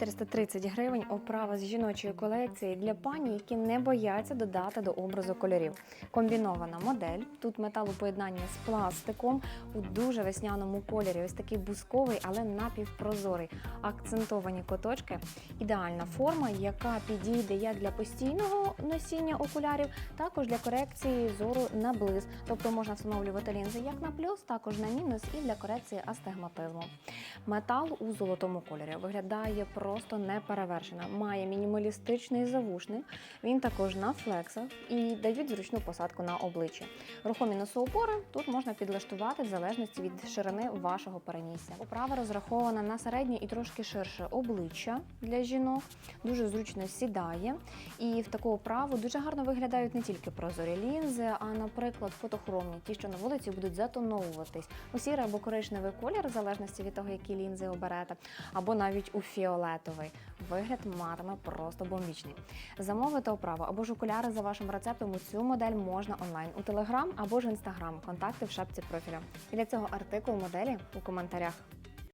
430 гривень оправа з жіночої колекції для пані, які не бояться додати до образу кольорів. Комбінована модель. Тут метал у поєднанні з пластиком у дуже весняному кольорі. Ось такий бусковий, але напівпрозорий. Акцентовані коточки. Ідеальна форма, яка підійде як для постійного носіння окулярів, також для корекції зору на близ. Тобто можна встановлювати лінзи як на плюс, також на мінус і для корекції астигматизму. Метал у золотому кольорі виглядає просто неперевершено. Має мінімалістичний завушник. Він також на флексах і дають зручну посадку на обличчя. Рухомі носоупори тут можна підлаштувати в залежності від ширини вашого перенісся. Оправа розрахована на середнє і трошки ширше обличчя для жінок. Дуже зручно сідає. І в таку оправу дуже гарно виглядають не тільки прозорі лінзи, а, наприклад, фотохромні, ті, що на вулиці будуть затоновуватись у сірий або коричневий колір, в залежності від того, які лінзи оберете, або навіть у фіолетовий. Вигляд матиме просто бомбічний. Замовити оправу або ж окуляри за вашим рецептом у цю модель можна онлайн у Телеграм або ж Інстаграм. Контакти в шапці профілю. І для цього артикул моделі у коментарях.